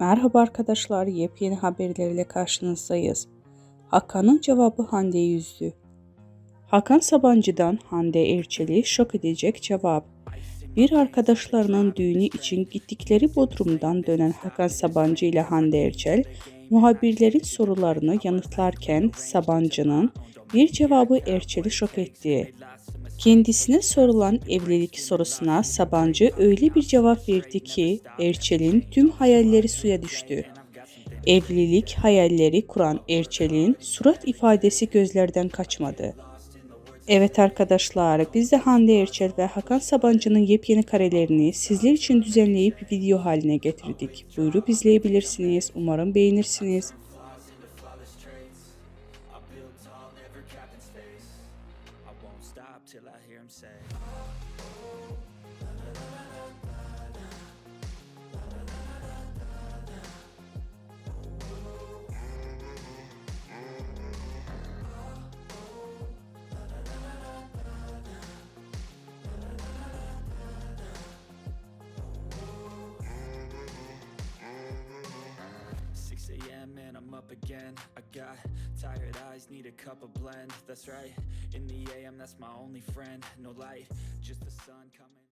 Merhaba arkadaşlar, yepyeni haberlerle karşınızdayız. Hakan'ın cevabı Hande'ye yüzdü. Hakan Sabancı'dan Hande Erçel'i şok edecek cevap. Bir arkadaşlarının düğünü için gittikleri Bodrum'dan dönen Hakan Sabancı ile Hande Erçel, muhabirlerin sorularını yanıtlarken Sabancı'nın bir cevabı Erçel'i şok etti. Kendisine sorulan evlilik sorusuna Sabancı öyle bir cevap verdi ki Erçel'in tüm hayalleri suya düştü. Evlilik hayalleri kuran Erçel'in surat ifadesi gözlerden kaçmadı. Evet arkadaşlar biz de Hande Erçel ve Hakan Sabancı'nın yepyeni karelerini sizler için düzenleyip video haline getirdik. Buyurup izleyebilirsiniz. Umarım beğenirsiniz. Won't stop till I hear him say Six I'm up again. I got tired eyes, need a cup of blend. That's right. In the a.m. that's my only friend. No light, just the sun coming.